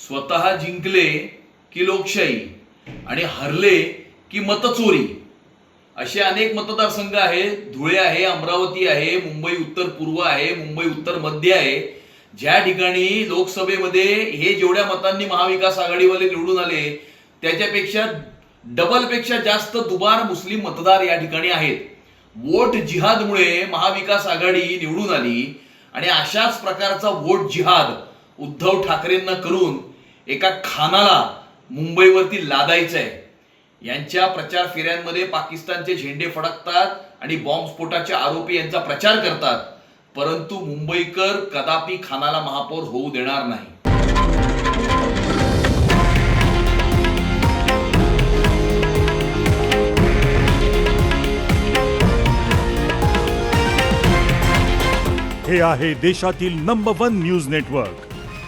स्वतः जिंकले की लोकशाही आणि हरले की मतचोरी. असे अनेक मतदारसंघ आहेत. धुळे आहे अमरावती आहे मुंबई उत्तर पूर्व आहे मुंबई उत्तर मध्य आहे. ज्या ठिकाणी लोकसभेमध्ये हे जेवढ्या मतांनी महाविकास आघाडीवाले निवडून आले त्याच्यापेक्षा डबलपेक्षा जास्त दुबार मुस्लिम मतदार या ठिकाणी आहेत. वोट जिहादमुळे महाविकास आघाडी निवडून आली आणि अशाच प्रकारचा वोट जिहाद उद्धव ठाकरेंना करून एका खानाला मुंबईवरती लादायचं आहे यांच्या प्रचार फेऱ्यांमध्ये पाकिस्तानचे झेंडे फडकतात आणि बॉम्बस्फोटाचे आरोपी यांचा प्रचार करतात. परंतु मुंबईकर कदापि खानाला महापौर होऊ देणार नाही. हे आहे देशातील नंबर वन न्यूज नेटवर्क